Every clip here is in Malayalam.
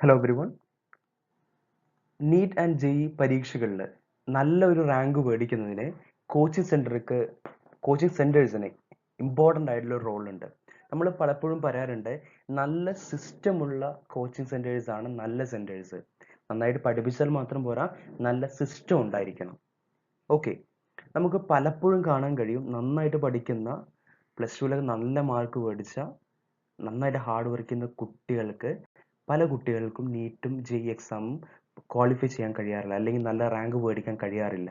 Hello everyone NEET and JEE പരീക്ഷകളിൽ നല്ല ഒരു റാങ്ക് മേടിക്കുന്നതിന് കോച്ചിങ് സെന്റർക്ക് കോച്ചിങ് സെന്റേഴ്സിന് ഇമ്പോർട്ടന്റ് ആയിട്ടുള്ള റോൾ ഉണ്ട്. നമ്മൾ പലപ്പോഴും പറയാറുണ്ട് നല്ല സിസ്റ്റമുള്ള കോച്ചിങ് സെന്റേഴ്സ് ആണ് നല്ല സെന്റേഴ്സ് നന്നായിട്ട് പഠിപ്പിച്ചാൽ മാത്രം പോരാ നല്ല സിസ്റ്റം ഉണ്ടായിരിക്കണം. ഓക്കെ നമുക്ക് പലപ്പോഴും കാണാൻ കഴിയും നന്നായിട്ട് പഠിക്കുന്ന പ്ലസ് ടുവിലൊക്കെ നല്ല മാർക്ക് മേടിച്ച നന്നായിട്ട് ഹാർഡ് വർക്ക് ചെയ്യുന്ന കുട്ടികൾക്ക് പല കുട്ടികൾക്കും നീറ്റും ജെ എക്സാമും ക്വാളിഫൈ ചെയ്യാൻ കഴിയാറില്ല. അല്ലെങ്കിൽ നല്ല റാങ്ക് മേടിക്കാൻ കഴിയാറില്ല.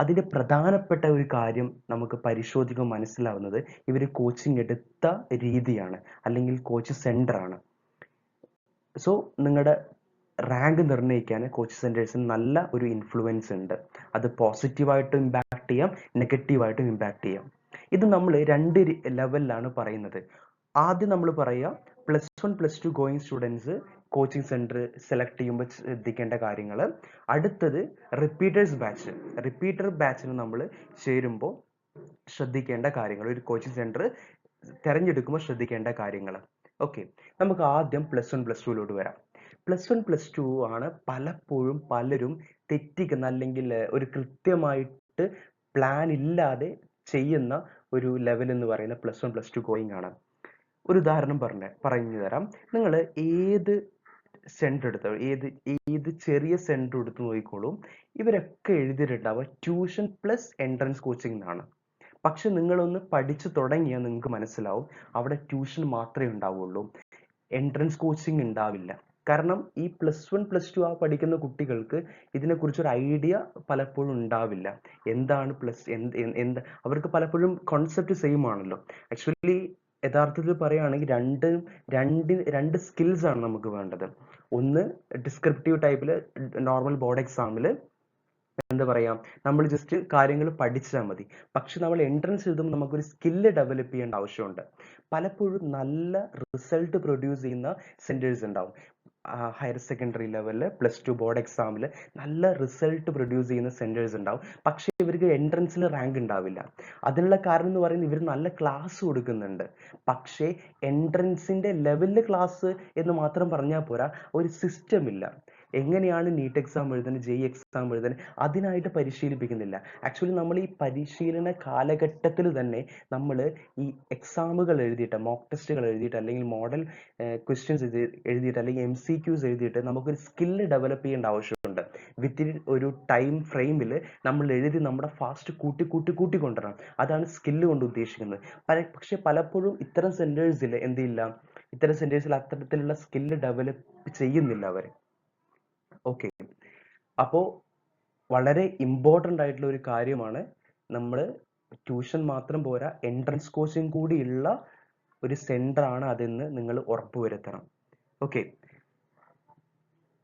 അതിന്റെ പ്രധാനപ്പെട്ട ഒരു കാര്യം നമുക്ക് പരിശോധിക്കുമ്പോൾ മനസ്സിലാവുന്നത് ഇവർ കോച്ചിങ് എടുത്ത രീതിയാണ്. അല്ലെങ്കിൽ കോച്ച് സെന്റർ ആണ്. സോ നിങ്ങളുടെ റാങ്ക് നിർണയിക്കാൻ കോച്ച് സെന്റേഴ്സിന് നല്ല ഒരു ഇൻഫ്ലുവൻസ് ഉണ്ട്. അത് പോസിറ്റീവായിട്ടും ഇമ്പാക്ട് ചെയ്യാം നെഗറ്റീവായിട്ടും ഇമ്പാക്ട് ചെയ്യാം. ഇത് നമ്മൾ രണ്ട് ലെവലിലാണ് പറയുന്നത്. ആദ്യം നമ്മൾ പറയുക plus one plus two going students coaching centre select ചെയ്യുമ്പോൾ ശ്രദ്ധിക്കേണ്ട കാര്യങ്ങൾ. അടുത്തത് റിപ്പീറ്റേഴ്സ് ബാച്ച് റിപ്പീറ്റർ ബാച്ചിന് നമ്മൾ ചേരുമ്പോൾ ശ്രദ്ധിക്കേണ്ട കാര്യങ്ങൾ. ഒരു കോച്ചിങ് സെന്റർ തിരഞ്ഞെടുക്കുമ്പോൾ ശ്രദ്ധിക്കേണ്ട കാര്യങ്ങൾ. ഓക്കെ നമുക്ക് ആദ്യം പ്ലസ് വൺ പ്ലസ് ടുവിലോട്ട് വരാം. പ്ലസ് വൺ പ്ലസ് ടു ആണ് പലപ്പോഴും പലരും തെറ്റിക്കുന്ന അല്ലെങ്കിൽ ഒരു കൃത്യമായിട്ട് പ്ലാൻ ഇല്ലാതെ ചെയ്യുന്ന ഒരു ലെവൽ എന്ന് പറയുന്നത് plus one plus two going ആണ്. ഒരു ഉദാഹരണം പറഞ്ഞ പറഞ്ഞു തരാം. നിങ്ങൾ ഏത് സെന്റർ എടുത്ത ഏത് ഏത് ചെറിയ സെന്റർ എടുത്ത് നോക്കിക്കോളൂ. ഇവരൊക്കെ എഴുതിയിട്ടുണ്ടാവുക ട്യൂഷൻ പ്ലസ് എൻട്രൻസ് കോച്ചിങ് എന്നാണ്. പക്ഷെ നിങ്ങളൊന്ന് പഠിച്ചു തുടങ്ങിയാൽ നിങ്ങൾക്ക് മനസ്സിലാവും അവിടെ ട്യൂഷൻ മാത്രമേ ഉണ്ടാവുള്ളൂ. എൻട്രൻസ് കോച്ചിങ് ഉണ്ടാവില്ല. കാരണം ഈ പ്ലസ് വൺ പ്ലസ് ടു ആ പഠിക്കുന്ന കുട്ടികൾക്ക് ഇതിനെക്കുറിച്ചൊരു ഐഡിയ പലപ്പോഴും ഉണ്ടാവില്ല. എന്താണ് പ്ലസ് എന്ത് എന്ത് അവർക്ക് പലപ്പോഴും കോൺസെപ്റ്റ് സെയിം ആണല്ലോ. ആക്ച്വലി യഥാർത്ഥത്തിൽ പറയുകയാണെങ്കിൽ രണ്ട് രണ്ട് രണ്ട് സ്കിൽസ് ആണ് നമുക്ക് വേണ്ടത്. ഒന്ന് ഡിസ്ക്രിപ്റ്റീവ് ടൈപ്പിൽ നോർമൽ ബോർഡ് എക്സാമിൽ എന്താ പറയാ? നമ്മൾ ജസ്റ്റ് കാര്യങ്ങൾ പഠിച്ചാൽ മതി. പക്ഷെ നമ്മൾ എൻട്രൻസ് എഴുതുമ്പോൾ നമുക്കൊരു സ്കില്ല് ഡെവലപ്പ് ചെയ്യേണ്ട ആവശ്യമുണ്ട്. പലപ്പോഴും നല്ല റിസൾട്ട് പ്രൊഡ്യൂസ് ചെയ്യുന്ന സെന്റേഴ്സ് ഉണ്ടാവും. ഹയർ സെക്കൻഡറി ലെവലിൽ പ്ലസ് ടു ബോർഡ് എക്സാമിൽ നല്ല റിസൾട്ട് പ്രൊഡ്യൂസ് ചെയ്യുന്ന സെന്റേഴ്സ് ഉണ്ടാവും. പക്ഷേ ഇവർക്ക് എൻട്രൻസിൽ റാങ്ക് ഉണ്ടാവില്ല. അതിനുള്ള കാരണം എന്ന് പറയുന്നത് ഇവർ നല്ല ക്ലാസ് കൊടുക്കുന്നുണ്ട്. പക്ഷേ എൻട്രൻസിന്റെ ലെവലിൽ ക്ലാസ് എന്ന് മാത്രം പറഞ്ഞാൽ പോരാ ഒരു സിസ്റ്റം ഇല്ല. എങ്ങനെയാണ് നീറ്റ് എക്സാം എഴുതുന്നത് ജെ എക്സാം എഴുതുന്നത് അതിനായിട്ട് പരിശീലിപ്പിക്കുന്നില്ല. ആക്ച്വലി നമ്മൾ ഈ പരിശീലന കാലഘട്ടത്തിൽ തന്നെ നമ്മൾ ഈ എക്സാമുകൾ എഴുതിയിട്ട് മോക്ക് ടെസ്റ്റുകൾ എഴുതിയിട്ട് അല്ലെങ്കിൽ മോഡൽ ക്വസ്റ്റ്യൻസ് എഴുതിയിട്ട് അല്ലെങ്കിൽ എം സി ക്യൂസ് എഴുതിയിട്ട് നമുക്കൊരു സ്കില്ല് ഡെവലപ്പ് ചെയ്യേണ്ട ആവശ്യമുണ്ട്. വിത്തിൻ ഒരു ടൈം ഫ്രെയിമിൽ നമ്മൾ എഴുതി നമ്മുടെ ഫാസ്റ്റ് കൂട്ടി കൂട്ടി കൂട്ടി കൊണ്ടുവരണം. അതാണ് സ്കില്ല് കൊണ്ട് ഉദ്ദേശിക്കുന്നത്. പല പക്ഷെ പലപ്പോഴും ഇത്തരം സെന്റേഴ്സിൽ എന്തില്ല ഇത്തരം സെന്റേഴ്സിൽ അത്തരത്തിലുള്ള സ്കില്ല് ഡെവലപ്പ് ചെയ്യുന്നില്ല അവർ. ഓക്കെ. അപ്പോൾ വളരെ ഇമ്പോർട്ടന്റ് ആയിട്ടുള്ള ഒരു കാര്യമാണ് നമ്മൾ ട്യൂഷൻ മാത്രം പോരാ എൻട്രൻസ് കോച്ചിങ് കൂടിയുള്ള ഒരു സെന്ററാണ് അതെന്ന് നിങ്ങൾ ഉറപ്പുവരുത്തണം ഓക്കെ.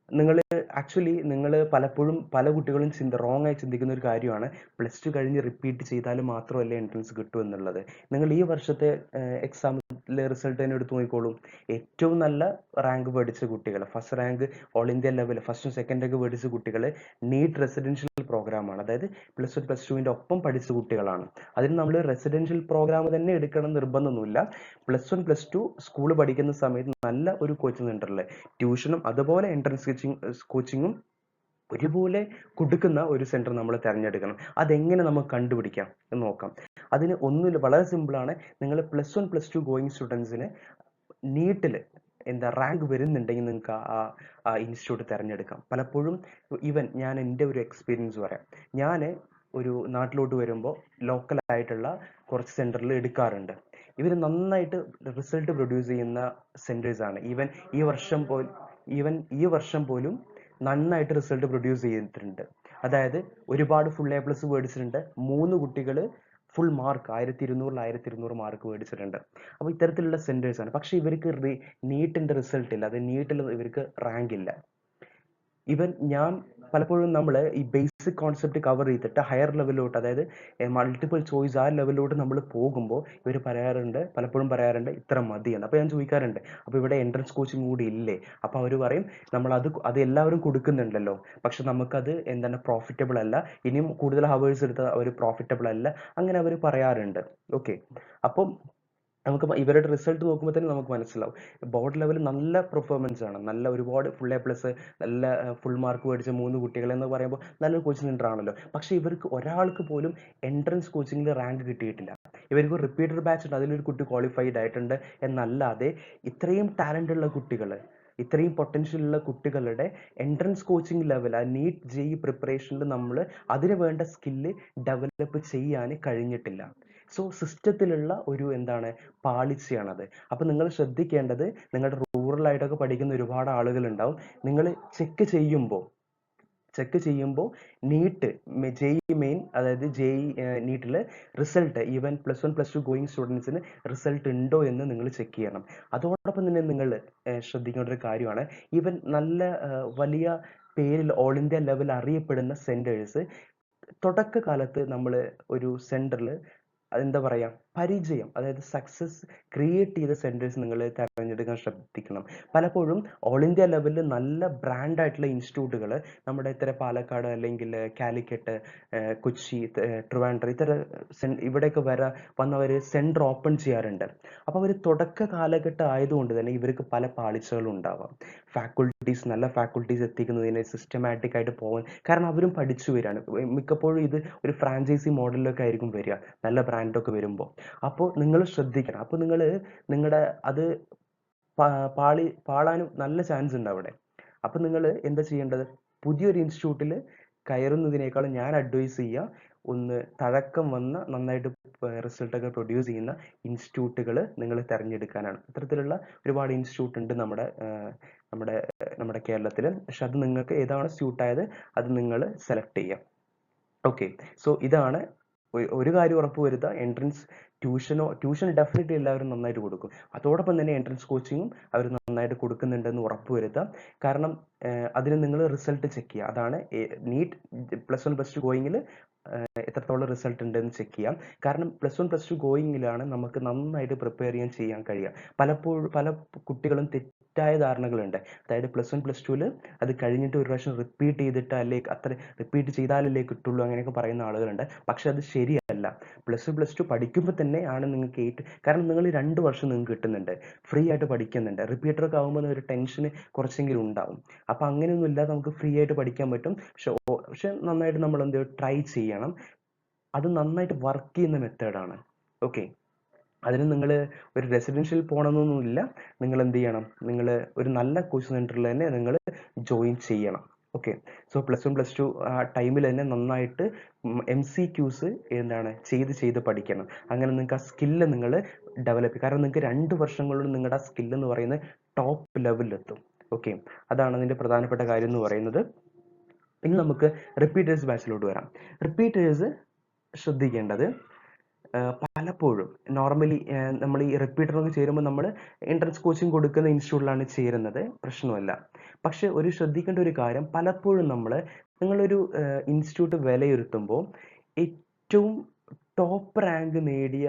നിങ്ങൾ ആക്ച്വലി നിങ്ങൾ പലപ്പോഴും പല കുട്ടികളും ചിന്ത റോങ് ആയി ചിന്തിക്കുന്ന ഒരു കാര്യമാണ്. പ്ലസ് ടു കഴിഞ്ഞ് റിപ്പീറ്റ് ചെയ്താൽ മാത്രമല്ലേ എൻട്രൻസ് കിട്ടൂ എന്നുള്ളത്. നിങ്ങൾ ഈ വർഷത്തെ എക്സാമിലെ റിസൾട്ട് തന്നെ എടുത്ത് നോക്കിക്കോളും. ഏറ്റവും നല്ല റാങ്ക് പഠിച്ച കുട്ടികൾ first rank all India level ഫസ്റ്റും second ഒക്കെ പഠിച്ച കുട്ടികൾ നീറ്റ് റെസിഡൻഷ്യൽ പ്രോഗ്രാമാണ് അതായത് പ്ലസ് വൺ പ്ലസ് ടുവിന്റെ ഒപ്പം പഠിച്ച കുട്ടികളാണ്. അതിന് നമ്മൾ റെസിഡൻഷ്യൽ പ്രോഗ്രാം തന്നെ എടുക്കണം നിർബന്ധമൊന്നുമില്ല. Plus one plus two school പഠിക്കുന്ന സമയത്ത് നല്ല ഒരു കോച്ചിങ് സെന്ററിൽ ട്യൂഷനും അതുപോലെ എൻട്രൻസ് കോച്ചിങ് കോച്ചിങ്ങും ഒരുപോലെ കൊടുക്കുന്ന ഒരു സെന്റർ നമ്മൾ തിരഞ്ഞെടുക്കണം. അതെങ്ങനെ നമുക്ക് കണ്ടുപിടിക്കാം എന്ന് നോക്കാം. അതിന് ഒന്നുമില്ല വളരെ സിമ്പിളാണ് നിങ്ങൾ plus one plus two going സ്റ്റുഡൻസിന് നീട്ടിൽ എന്താ റാങ്ക് വരുന്നുണ്ടെങ്കിൽ നിങ്ങൾക്ക് ആ ഇൻസ്റ്റിറ്റ്യൂട്ട് തിരഞ്ഞെടുക്കാം. പലപ്പോഴും ഈവൻ ഞാൻ എന്റെ ഒരു എക്സ്പീരിയൻസ് പറയാം. ഞാൻ ഒരു നാട്ടിലോട്ട് വരുമ്പോൾ ലോക്കലായിട്ടുള്ള കുറച്ച് സെന്ററിൽ എടുക്കാറുണ്ട്. ഇവർ നന്നായിട്ട് റിസൾട്ട് പ്രൊഡ്യൂസ് ചെയ്യുന്ന സെന്റേഴ്സാണ് ഈവൻ ഈ വർഷം പോലും ഈവൻ ഈ വർഷം പോലും നന്നായിട്ട് റിസൾട്ട് പ്രൊഡ്യൂസ് ചെയ്തിട്ടുണ്ട്. അതായത് ഒരുപാട് ഫുൾ എ പ്ലസ് മേടിച്ചിട്ടുണ്ട്. മൂന്ന് കുട്ടികൾ ഫുൾ മാർക്ക് ആയിരത്തി ഇരുന്നൂറിൽ ആയിരത്തി ഇരുന്നൂറ് മാർക്ക് മേടിച്ചിട്ടുണ്ട്. അപ്പോൾ ഇത്തരത്തിലുള്ള സെന്റേഴ്സാണ് പക്ഷേ ഇവർക്ക് നീറ്റിന്റെ റിസൾട്ട് ഇല്ല. അത് നീറ്റിൽ ഇവർക്ക് റാങ്ക് ഇല്ല. ഈവൻ ഞാൻ പലപ്പോഴും നമ്മൾ ഈ ബേസിക് കോൺസെപ്റ്റ് കവർ ചെയ്തിട്ട് ഹയർ ലെവലിലോട്ട് അതായത് മൾട്ടിപ്പിൾ ചോയ്സ് ആ ലെവലിലോട്ട് നമ്മൾ പോകുമ്പോൾ ഇവർ പറയാറുണ്ട് പലപ്പോഴും പറയാറുണ്ട് ഇത്ര മതി എന്ന് അപ്പോൾ ഞാൻ ചോദിക്കാറുണ്ട് അപ്പോൾ ഇവിടെ എൻട്രൻസ് കോച്ചിങ് കൂടി ഇല്ലേ? അപ്പോൾ അവർ പറയും നമ്മൾ അത് അത് എല്ലാവരും കൊടുക്കുന്നുണ്ടല്ലോ. പക്ഷെ നമുക്കത് എന്താണ് പ്രോഫിറ്റബിൾ അല്ല. ഇനിയും കൂടുതൽ ഹവേഴ്സ് എടുത്താൽ അവർ പ്രോഫിറ്റബിൾ അല്ല. അങ്ങനെ അവർ പറയാറുണ്ട്. ഓക്കെ അപ്പം നമുക്ക് ഇവരുടെ റിസൾട്ട് നോക്കുമ്പോൾ തന്നെ നമുക്ക് മനസ്സിലാവും. ബോർഡ് ലെവൽ നല്ല പെർഫോമൻസ് ആണ്. നല്ല ഒരുപാട് ഫുൾ എ പ്ലസ് നല്ല ഫുൾ മാർക്ക് മേടിച്ച മൂന്ന് കുട്ടികൾ എന്ന് പറയുമ്പോൾ നല്ലൊരു കോച്ചിങ് സെന്റർ ആണല്ലോ. പക്ഷേ ഇവർക്ക് ഒരാൾക്ക് പോലും എൻട്രൻസ് കോച്ചിങ്ങിൽ റാങ്ക് കിട്ടിയിട്ടില്ല. ഇവർക്ക് റിപ്പീറ്റഡ് ബാച്ച് ഉണ്ട്. അതിലൊരു കുട്ടി ക്വാളിഫൈഡ് ആയിട്ടുണ്ട്. എന്നല്ലാതെ ഇത്രയും ടാലന്റ് ഉള്ള കുട്ടികൾ ഇത്രയും പൊട്ടൻഷ്യൽ ഉള്ള കുട്ടികളുടെ എൻട്രൻസ് കോച്ചിങ് ലെവൽ ആ നീറ്റ് ജെ ഇ പ്രിപ്പറേഷനിൽ നമ്മൾ അതിന് വേണ്ട സ്കില്ല് ഡെവലപ്പ് ചെയ്യാൻ കഴിഞ്ഞിട്ടില്ല. സോ സിസ്റ്റത്തിലുള്ള ഒരു എന്താണ് പാളിച്ചയാണത് അപ്പം നിങ്ങൾ ശ്രദ്ധിക്കേണ്ടത് നിങ്ങളുടെ റൂറൽ ആയിട്ടൊക്കെ പഠിക്കുന്ന ഒരുപാട് ആളുകൾ ഉണ്ടാവും നിങ്ങൾ ചെക്ക് ചെയ്യുമ്പോൾ ചെക്ക് ചെയ്യുമ്പോൾ നീറ്റ് ജെയ് മെയിൻ അതായത് ജെയ് നീറ്റിൽ result even plus one plus two going സ്റ്റുഡൻസിന് റിസൾട്ട് ഉണ്ടോ എന്ന് നിങ്ങൾ ചെക്ക് ചെയ്യണം. അതോടൊപ്പം തന്നെ നിങ്ങൾ ശ്രദ്ധിക്കേണ്ട ഒരു കാര്യമാണ്. ഈവൻ നല്ല വലിയ പേരിൽ ഓൾ ഇന്ത്യ ലെവൽ അറിയപ്പെടുന്ന സെന്റേഴ്സ് തുടക്കകാലത്ത് നമ്മൾ ഒരു സെന്ററിൽ എന്താ പറയാ? പരിചയം അതായത് സക്സസ് ക്രിയേറ്റ് ചെയ്ത സെന്റേഴ്സ് നിങ്ങൾ തിരഞ്ഞെടുക്കാൻ ശ്രദ്ധിക്കണം. പലപ്പോഴും ഓൾ ഇന്ത്യ ലെവലിൽ നല്ല ബ്രാൻഡായിട്ടുള്ള ഇൻസ്റ്റിറ്റ്യൂട്ടുകൾ നമ്മുടെ ഇത്തരം പാലക്കാട് അല്ലെങ്കിൽ കാലിക്കറ്റ് കൊച്ചി ട്രിവാൻഡ്രം ഇത്തരം ഇവിടെയൊക്കെ വര വന്നവർ സെന്റർ ഓപ്പൺ ചെയ്യാറുണ്ട്. അപ്പോൾ അവർ തുടക്ക കാലഘട്ടം ആയതുകൊണ്ട് തന്നെ ഇവർക്ക് പല പാളിച്ചകളും ഉണ്ടാവാം. ഫാക്കൾട്ടീസ് നല്ല ഫാക്കൾട്ടീസ് എത്തിക്കുന്നതിന് സിസ്റ്റമാറ്റിക് ആയിട്ട് പോകാൻ കാരണം അവരും പഠിച്ചു വരികയാണ് മിക്കപ്പോഴും ഇത് ഒരു ഫ്രാഞ്ചൈസി മോഡലിലൊക്കെ ആയിരിക്കും വരിക. നല്ല ബ്രാൻഡൊക്കെ വരുമ്പോൾ അപ്പോൾ നിങ്ങൾ ശ്രദ്ധിക്കണം. അപ്പോൾ നിങ്ങൾ നിങ്ങളുടെ അത് പാളി പാളാനും നല്ല ചാൻസ് ഉണ്ട് അവിടെ. അപ്പോൾ നിങ്ങൾ എന്താ ചെയ്യേണ്ടത്? പുതിയൊരു ഇൻസ്റ്റിറ്റ്യൂട്ടിൽ കയറുന്നതിനേക്കാളും ഞാൻ അഡ്വൈസ് ചെയ്യുക ഒന്ന് തഴക്കം വന്ന നന്നായിട്ട് റിസൾട്ട് ഒക്കെ പ്രൊഡ്യൂസ് ചെയ്യുന്ന ഇൻസ്റ്റിറ്റ്യൂട്ടുകൾ നിങ്ങൾ തിരഞ്ഞെടുക്കാനാണ്. ഇത്തരത്തിലുള്ള ഒരുപാട് ഇൻസ്റ്റിറ്റ്യൂട്ട് ഉണ്ട് നമ്മുടെ നമ്മുടെ നമ്മുടെ കേരളത്തിൽ പക്ഷെ അത് നിങ്ങൾക്ക് ഏതാണ് സ്യൂട്ടായത് അത് നിങ്ങൾ സെലക്ട് ചെയ്യാം. ഓക്കെ സോ ഇതാണ് ഒരു കാര്യം ഉറപ്പ് വരുത്തുക എൻട്രൻസ് ട്യൂഷനോ ട്യൂഷൻ ഡെഫിനറ്റ്ലി എല്ലാവരും നന്നായിട്ട് കൊടുക്കും. അതോടൊപ്പം തന്നെ എൻട്രൻസ് കോച്ചിങ്ങും അവർ നന്നായിട്ട് കൊടുക്കുന്നുണ്ടെന്ന് ഉറപ്പ് വരുത്തുക കാരണം അതിന് നിങ്ങൾ റിസൾട്ട് ചെക്ക് ചെയ്യുക അതാണ് NEET plus one plus two ഗോയിങ്ങിൽ എത്രത്തോളം റിസൾട്ട് ഉണ്ടെന്ന് ചെക്ക് ചെയ്യാം. കാരണം പ്ലസ് വൺ പ്ലസ് ടു ഗോയിങ്ങിലാണ് നമുക്ക് നന്നായിട്ട് പ്രിപ്പയർ ചെയ്യാൻ ചെയ്യാൻ കഴിയുക. പലപ്പോഴും പല കുട്ടികളും തെറ്റായ ധാരണകളുണ്ട്. അതായത് പ്ലസ് വൺ പ്ലസ് ടുവിൽ അത് കഴിഞ്ഞിട്ട് ഒരു പ്രാവശ്യം റിപ്പീറ്റ് ചെയ്തിട്ട് അല്ലേ അത്ര റിപ്പീറ്റ് ചെയ്താലല്ലേ കിട്ടുള്ളൂ അങ്ങനെയൊക്കെ പറയുന്ന ആളുകളുണ്ട്. പക്ഷെ അത് ശരിയല്ല. പ്ലസ് വൺ പ്ലസ് ടു പഠിക്കുമ്പോൾ തന്നെ ആണ് നിങ്ങൾക്ക് ഏറ്റവും കാരണം നിങ്ങൾ രണ്ട് വർഷം നിങ്ങൾക്ക് കിട്ടുന്നുണ്ട്. ഫ്രീ ആയിട്ട് പഠിക്കുന്നുണ്ട്. റിപ്പീറ്റർ ഒക്കെ ആകുമ്പോൾ ഒരു ടെൻഷന് കുറച്ചെങ്കിലും ഉണ്ടാവും. അപ്പോൾ അങ്ങനെയൊന്നും ഇല്ലാതെ നമുക്ക് ഫ്രീ ആയിട്ട് പഠിക്കാൻ പറ്റും. പക്ഷെ പക്ഷെ നന്നായിട്ട് നമ്മൾ എന്ത് ട്രൈ ചെയ്യണം അത് നന്നായിട്ട് വർക്ക് ചെയ്യുന്ന മെത്തേഡാണ് ഓക്കെ അതിന് നിങ്ങൾ ഒരു റെസിഡൻഷ്യൽ പോകണമെന്നൊന്നുമില്ല നിങ്ങൾ എന്ത് ചെയ്യണം? നിങ്ങൾ ഒരു നല്ല കോച്ചിങ് സെന്ററിൽ തന്നെ നിങ്ങൾ ജോയിൻ ചെയ്യണം. Okay so plus one plus two ആ ടൈമിൽ തന്നെ നന്നായിട്ട് എം സി ക്യൂസ് എന്താണ് ചെയ്ത് ചെയ്ത് പഠിക്കണം. അങ്ങനെ നിങ്ങൾക്ക് ആ സ്കില്ല് നിങ്ങൾ ഡെവലപ്പ് ചെയ്യും. കാരണം നിങ്ങൾക്ക് രണ്ട് വർഷം നിങ്ങളുടെ ആ സ്കില്ല് എന്ന് പറയുന്നത് ടോപ്പ് ലെവലിലെത്തും ഓക്കെ അതാണ് അതിന്റെ പ്രധാനപ്പെട്ട കാര്യം എന്ന് പറയുന്നത്. ഇനി നമുക്ക് റിപ്പീറ്റേഴ്സ് ബാച്ചിലോട്ട് വരാം. റിപ്പീറ്റേഴ്സ് ശ്രദ്ധിക്കേണ്ടത് പലപ്പോഴും നോർമലി നമ്മൾ ഈ റിപ്പീറ്ററൊക്കെ ചേരുമ്പോൾ നമ്മൾ എൻട്രൻസ് കോച്ചിങ് കൊടുക്കുന്ന ഇൻസ്റ്റിറ്റ്യൂട്ടിലാണ് ചേരുന്നത് പ്രശ്നമല്ല. പക്ഷെ ഒരു ശ്രദ്ധിക്കേണ്ട ഒരു കാര്യം പലപ്പോഴും നമ്മൾ നിങ്ങളൊരു ഇൻസ്റ്റിറ്റ്യൂട്ട് വിലയിരുത്തുമ്പോൾ ഏറ്റവും ടോപ്പ് റാങ്ക് നേടിയ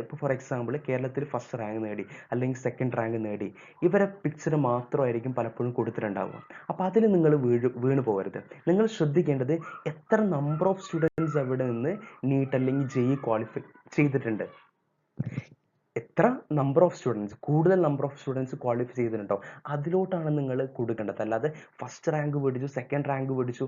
ഇപ്പോൾ ഫോർ എക്സാമ്പിൾ കേരളത്തിൽ ഫസ്റ്റ് റാങ്ക് നേടി അല്ലെങ്കിൽ സെക്കൻഡ് റാങ്ക് നേടി ഇവരെ പിക്ചർ മാത്രമായിരിക്കും പലപ്പോഴും കൊടുത്തിട്ടുണ്ടാവുക. അപ്പോൾ അതിൽ നിങ്ങൾ വീഴ് വീണ് പോകരുത്. നിങ്ങൾ ശ്രദ്ധിക്കേണ്ടത് എത്ര നമ്പർ ഓഫ് സ്റ്റുഡൻസ് അവിടെ നിന്ന് നീറ്റ് അല്ലെങ്കിൽ ജെഇ ക്വാളിഫൈ ചെയ്തിട്ടുണ്ട്. എത്ര നമ്പർ ഓഫ് സ്റ്റുഡൻസ് കൂടുതൽ നമ്പർ ഓഫ് സ്റ്റുഡൻസ് ക്വാളിഫൈ ചെയ്തിട്ടുണ്ടോ അതിലോട്ടാണ് നിങ്ങൾ കൊടുക്കേണ്ടത്. അല്ലാതെ ഫസ്റ്റ് റാങ്ക് പിടിച്ചു സെക്കൻഡ് റാങ്ക് പിടിച്ചു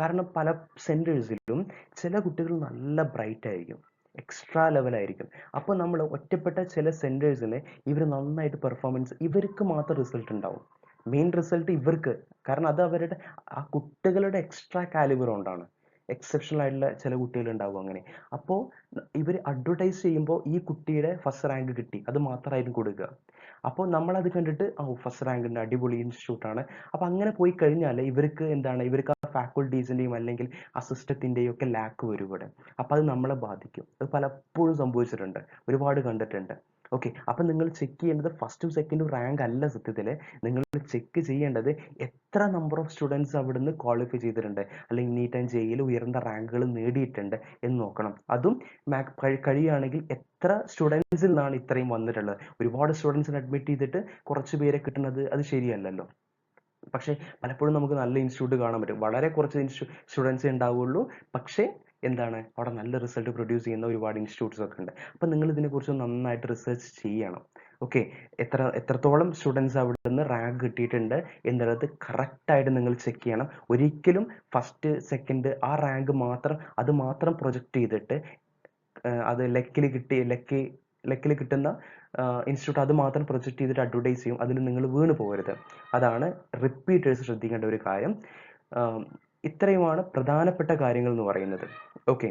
കാരണം പല സെന്റേഴ്സിലും ചില കുട്ടികൾ നല്ല ബ്രൈറ്റ് ആയിരിക്കും. എക്സ്ട്രാ ലെവലായിരിക്കും അപ്പോൾ നമ്മൾ ഒറ്റപ്പെട്ട ചില സെന്റേഴ്സിന് ഇവർ നന്നായിട്ട് പെർഫോമൻസ് ഇവർക്ക് മാത്രം റിസൾട്ട് ഉണ്ടാവും. മെയിൻ റിസൾട്ട് ഇവർക്ക്. കാരണം അത് അവരുടെ ആ കുട്ടികളുടെ എക്സ്ട്രാ കാലിബർ കൊണ്ടാണ്. എക്സെപ്ഷണൽ ആയിട്ടുള്ള ചില കുട്ടികൾ ഉണ്ടാവും അങ്ങനെ. അപ്പോൾ ഇവർ അഡ്വർടൈസ് ചെയ്യുമ്പോൾ ഈ കുട്ടിയുടെ ഫസ്റ്റ് റാങ്ക് കിട്ടി. അത് മാത്രമായിരിക്കും കൊടുക്കുക. അപ്പോൾ നമ്മളത് കണ്ടിട്ട് ഓ ഫസ്റ്റ് റാങ്ക് ഉണ്ട് അടിപൊളി ഇൻസ്റ്റിറ്റ്യൂട്ടാണ് അപ്പോൾ അങ്ങനെ പോയി കഴിഞ്ഞാൽ ഇവർക്ക് എന്താണ് ഇവർക്ക് ഫാക്കൾട്ടീസിന്റെയും അല്ലെങ്കിൽ ആ സിസ്റ്റത്തിന്റെയും ഒക്കെ ലാക്ക് വരും ഇവിടെ. അപ്പോൾ അത് നമ്മളെ ബാധിക്കും. അത് പലപ്പോഴും സംഭവിച്ചിട്ടുണ്ട്. ഒരുപാട് കണ്ടിട്ടുണ്ട്. ഓക്കെ അപ്പം നിങ്ങൾ ചെക്ക് ചെയ്യേണ്ടത് ഫസ്റ്റും സെക്കൻഡും റാങ്ക് അല്ല സത്യത്തിൽ. നിങ്ങൾ ചെക്ക് ചെയ്യേണ്ടത് എത്ര നമ്പർ ഓഫ് സ്റ്റുഡൻസ് അവിടുന്ന് ക്വാളിഫൈ ചെയ്തിട്ടുണ്ട്. അല്ലെങ്കിൽ നീറ്റ് ആൻഡ് ജെയിൽ ഉയർന്ന റാങ്കുകൾ നേടിയിട്ടുണ്ട് എന്ന് നോക്കണം. അതും കഴിയുകയാണെങ്കിൽ എത്ര സ്റ്റുഡൻസിൽ നിന്നാണ് ഇത്രയും വന്നിട്ടുള്ളത്? ഒരുപാട് സ്റ്റുഡൻസിന് അഡ്മിറ്റ് ചെയ്തിട്ട് കുറച്ച് പേരെ കിട്ടുന്നത് അത് ശരിയല്ലല്ലോ. പക്ഷേ പലപ്പോഴും നമുക്ക് നല്ല ഇൻസ്റ്റിറ്റ്യൂട്ട് കാണാൻ പറ്റും. വളരെ കുറച്ച് ഇൻസ്റ്റിറ്റ്യൂ സ്റ്റുഡൻസേ ഉണ്ടാവുള്ളൂ. പക്ഷേ എന്താണ്? അവിടെ നല്ല റിസൾട്ട് പ്രൊഡ്യൂസ് ചെയ്യുന്ന ഒരുപാട് ഇൻസ്റ്റിറ്റ്യൂട്ട്സ് ഒക്കെ ഉണ്ട്. അപ്പോൾ നിങ്ങൾ ഇതിനെക്കുറിച്ച് നന്നായിട്ട് റിസർച്ച് ചെയ്യണം. ഓക്കെ എത്ര എത്രത്തോളം സ്റ്റുഡൻസ് അവിടെ നിന്ന് റാങ്ക് കിട്ടിയിട്ടുണ്ട് എന്നുള്ളത് കറക്റ്റായിട്ട് നിങ്ങൾ ചെക്ക് ചെയ്യണം. ഒരിക്കലും ഫസ്റ്റ് സെക്കൻഡ് ആ റാങ്ക് മാത്രം അത് മാത്രം പ്രൊജക്റ്റ് ചെയ്തിട്ട് അത് ലക്കിൽ കിട്ടി ലക്കി ലക്കിൽ കിട്ടുന്ന ഇൻസ്റ്റിറ്റ്യൂട്ട് അത് മാത്രം പ്രൊജക്റ്റ് ചെയ്തിട്ട് അഡ്വർടൈസ് ചെയ്യും. അതിൽ നിങ്ങൾ വീണ് പോകരുത്. അതാണ് റിപ്പീറ്റേഴ്സ് ശ്രദ്ധിക്കേണ്ട ഒരു കാര്യം. ഇത്രയുമാണ് പ്രധാനപ്പെട്ട കാര്യങ്ങൾ എന്ന് പറയുന്നത്. ഓക്കെ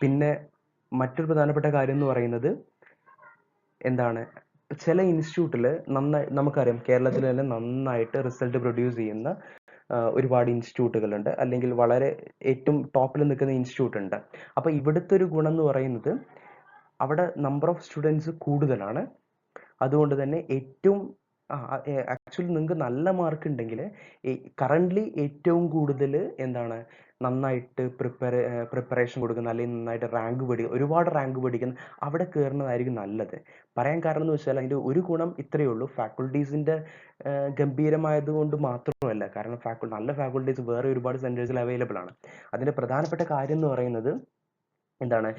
പിന്നെ മറ്റൊരു പ്രധാനപ്പെട്ട കാര്യം എന്ന് പറയുന്നത് എന്താണ്? ചില ഇൻസ്റ്റിറ്റ്യൂട്ടിൽ നന്നായി നമുക്കറിയാം കേരളത്തിൽ തന്നെ നന്നായിട്ട് റിസൾട്ട് പ്രൊഡ്യൂസ് ചെയ്യുന്ന ഒരുപാട് ഇൻസ്റ്റിറ്റ്യൂട്ടുകളുണ്ട് അല്ലെങ്കിൽ വളരെ ഏറ്റവും ടോപ്പിൽ നിൽക്കുന്ന ഇൻസ്റ്റിറ്റ്യൂട്ട് ഉണ്ട്. അപ്പോൾ ഇവിടുത്തെ ഒരു ഗുണം എന്ന് പറയുന്നത് അവിടെ നമ്പർ ഓഫ് സ്റ്റുഡൻസ് കൂടുതലാണ്. അതുകൊണ്ട് തന്നെ ഏറ്റവും ആക്ച്വലി നിങ്ങൾക്ക് നല്ല മാർക്ക് ഉണ്ടെങ്കിൽ കറന്റ്ലി ഏറ്റവും കൂടുതൽ എന്താണ് നന്നായിട്ട് പ്രിപ്പയർ പ്രിപ്പറേഷൻ കൊടുക്കുന്ന അല്ലെങ്കിൽ നന്നായിട്ട് റാങ്ക് പഠിക്കുന്ന ഒരുപാട് റാങ്ക് പഠിക്കുന്ന അവിടെ കയറുന്നതായിരിക്കും നല്ലത്. പറയാൻ കാരണം എന്ന് വെച്ചാൽ അതിന്റെ ഒരു ഗുണം ഇത്രയേ ഉള്ളൂ. ഫാക്കൾട്ടീസിന്റെ ഗംഭീരമായത് കൊണ്ട് മാത്രമല്ല. കാരണം ഫാക്കൽ നല്ല ഫാക്കൾട്ടീസ് വേറെ ഒരുപാട് സെന്റേഴ്സിൽ അവൈലബിൾ ആണ്. അതിന്റെ പ്രധാനപ്പെട്ട കാര്യം എന്ന് പറയുന്നത് എന്താണ്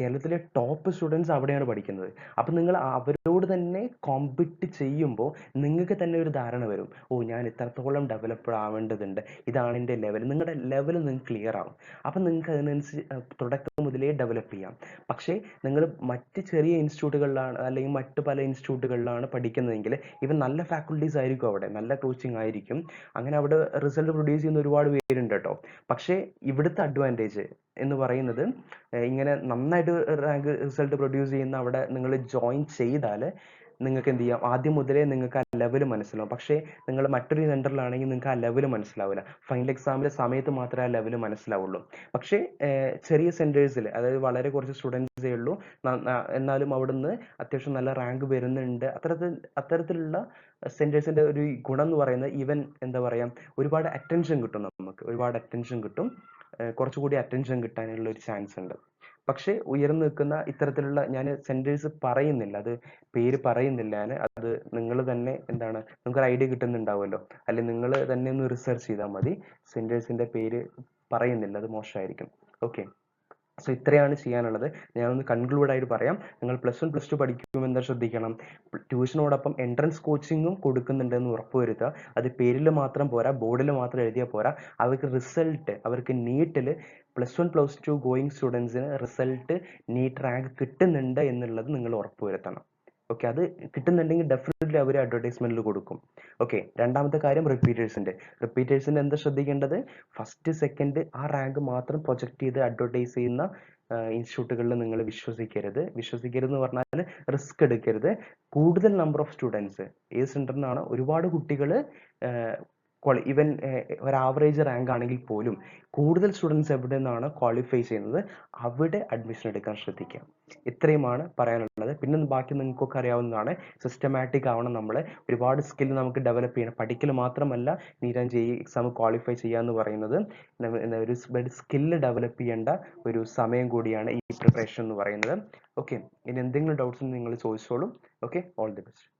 കേരളത്തിലെ ടോപ്പ് സ്റ്റുഡൻസ് അവിടെയാണ് പഠിക്കുന്നത്. അപ്പം നിങ്ങൾ അവരോട് തന്നെ കോമ്പറ്റ് ചെയ്യുമ്പോൾ നിങ്ങൾക്ക് തന്നെ ഒരു ധാരണ വരും. ഓ ഞാൻ ഇത്രത്തോളം ഡെവലപ്പ് ആവേണ്ടതുണ്ട്. ഇതാണ് എന്റെ ലെവൽ നിങ്ങളുടെ ലെവൽ നിങ്ങൾക്ക് ക്ലിയർ ആവും. അപ്പം നിങ്ങൾക്ക് അതിനനുസരിച്ച് തുടക്കം മുതലേ ഡെവലപ്പ് ചെയ്യാം. പക്ഷേ നിങ്ങൾ മറ്റ് ചെറിയ ഇൻസ്റ്റിറ്റ്യൂട്ടുകളിലാണ് അല്ലെങ്കിൽ മറ്റ് പല ഇൻസ്റ്റിറ്റ്യൂട്ടുകളിലാണ് പഠിക്കുന്നതെങ്കിൽ ഇവ നല്ല ഫാക്കൽറ്റീസ് ആയിരിക്കും അവിടെ. നല്ല കോച്ചിങ് ആയിരിക്കും. അങ്ങനെ അവിടെ റിസൾട്ട് പ്രൊഡ്യൂസ് ചെയ്യുന്ന ഒരുപാട് പേരുണ്ട് കേട്ടോ. പക്ഷേ ഇവിടുത്തെ അഡ്വാന്റേജ് എന്ന് പറയുന്നത് ഇങ്ങനെ നന്നായിട്ട് റാങ്ക് റിസൾട്ട് പ്രൊഡ്യൂസ് ചെയ്യുന്ന അവിടെ നിങ്ങൾ ജോയിൻ ചെയ്താൽ നിങ്ങൾക്ക് എന്ത് ചെയ്യാം? ആദ്യം മുതലേ നിങ്ങൾക്ക് ആ ലെവൽ മനസ്സിലാവും. പക്ഷേ നിങ്ങൾ മറ്റൊരു സെന്ററിലാണെങ്കിൽ നിങ്ങൾക്ക് ആ ലെവൽ മനസ്സിലാവില്ല. ഫൈനൽ എക്സാമിന്റെ സമയത്ത് മാത്രമേ ആ ലെവൽ മനസ്സിലാവുള്ളൂ. പക്ഷേ ചെറിയ സെന്റേഴ്സിൽ അതായത് വളരെ കുറച്ച് സ്റ്റുഡൻസേ ഉള്ളൂ. എന്നാലും അവിടുന്ന് അത്യാവശ്യം നല്ല റാങ്ക് വരുന്നുണ്ട്. അത്തരത്തിൽ അത്തരത്തിലുള്ള സെന്റേഴ്സിന്റെ ഒരു ഗുണം എന്ന് പറയുന്നത് ഈവൻ എന്താ പറയുക ഒരുപാട് അറ്റൻഷൻ കിട്ടും നമുക്ക്. ഒരുപാട് അറ്റൻഷൻ കിട്ടും. കുറച്ചുകൂടി അറ്റൻഷൻ കിട്ടാനുള്ള ഒരു ചാൻസ് ഉണ്ട്. പക്ഷേ ഉയർന്നു നിൽക്കുന്ന ഇത്തരത്തിലുള്ള ഞാൻ സെന്റേഴ്സ് പറയുന്നില്ല. അത് പേര് പറയുന്നില്ല. ഞാൻ അത് നിങ്ങൾ തന്നെ എന്താണ് നിങ്ങൾക്ക് ഒരു ഐഡിയ കിട്ടുന്നുണ്ടാവുമല്ലോ. അല്ലെങ്കിൽ നിങ്ങൾ തന്നെ ഒന്ന് റിസർച്ച് ചെയ്താൽ മതി. സെന്റേഴ്സിന്റെ പേര് പറയുന്നില്ല. അത് മോശമായിരിക്കും. ഓക്കെ സോ ഇത്രയാണ് ചെയ്യാനുള്ളത്. ഞാനൊന്ന് കൺക്ലൂഡായിട്ട് പറയാം. നിങ്ങൾ പ്ലസ് വൺ പ്ലസ് ടു പഠിക്കുമ്പോൾ എന്താ ശ്രദ്ധിക്കണം. ട്യൂഷനോടൊപ്പം എൻട്രൻസ് കോച്ചിങ്ങും കൊടുക്കുന്നുണ്ടെന്ന് ഉറപ്പുവരുത്തുക. അത് പേരിൽ മാത്രം പോരാ ബോർഡിൽ മാത്രം എഴുതിയാൽ പോരാ. അവർക്ക് റിസൾട്ട് അവർക്ക് നീറ്റിൽ plus one plus two going സ്റ്റുഡൻസിന് റിസൾട്ട് നീറ്റ് റാങ്ക് കിട്ടുന്നുണ്ട് എന്നുള്ളത് നിങ്ങൾ ഉറപ്പുവരുത്തണം. ഓക്കെ അത് കിട്ടുന്നുണ്ടെങ്കിൽ ഡെഫിനറ്റ്ലി അവർ അഡ്വർടൈസ്മെന്റിൽ കൊടുക്കും. ഓക്കെ രണ്ടാമത്തെ കാര്യം റിപ്പീറ്റേഴ്സിന്റെ റിപ്പീറ്റേഴ്സിന്റെ എന്താ ശ്രദ്ധിക്കേണ്ടത്? ഫസ്റ്റ് സെക്കൻഡ് ആ റാങ്ക് മാത്രം പ്രൊജക്റ്റ് ചെയ്ത് അഡ്വർടൈസ് ചെയ്യുന്ന ഇൻസ്റ്റിറ്റ്യൂട്ടുകളിൽ നിങ്ങൾ വിശ്വസിക്കരുത്. വിശ്വസിക്കരുത് എന്ന് പറഞ്ഞാൽ റിസ്ക് എടുക്കരുത്. കൂടുതൽ നമ്പർ ഓഫ് സ്റ്റുഡൻസ് ഏത് സെന്ററിൽ ഒരുപാട് കുട്ടികൾ ഇവൻ ഒരു ആവറേജ് റാങ്ക് ആണെങ്കിൽ പോലും കൂടുതൽ സ്റ്റുഡൻസ് എവിടെ നിന്നാണ് ക്വാളിഫൈ ചെയ്യുന്നത് അവിടെ അഡ്മിഷൻ എടുക്കാൻ ശ്രദ്ധിക്കുക. ഇത്രയുമാണ് പറയാനുള്ളത്. പിന്നെ ബാക്കി നിങ്ങൾക്കൊക്കെ അറിയാവുന്നതാണ് സിസ്റ്റമാറ്റിക് ആവണം നമ്മൾ ഒരുപാട് സ്കിൽ നമുക്ക് ഡെവലപ്പ് ചെയ്യണം. പഠിക്കൽ മാത്രമല്ല നീരാൻ ജെ എക്സാം ക്വാളിഫൈ ചെയ്യുക എന്ന് പറയുന്നത് ഒരു സ്കില്ല് ഡെവലപ്പ് ചെയ്യേണ്ട ഒരു സമയം കൂടിയാണ് ഈ പ്രിപ്പറേഷൻ എന്ന് പറയുന്നത്. ഓക്കെ ഇനി എന്തെങ്കിലും ഡൗട്ട്സ് നിങ്ങൾ ചോദിച്ചോളൂ. Okay all the best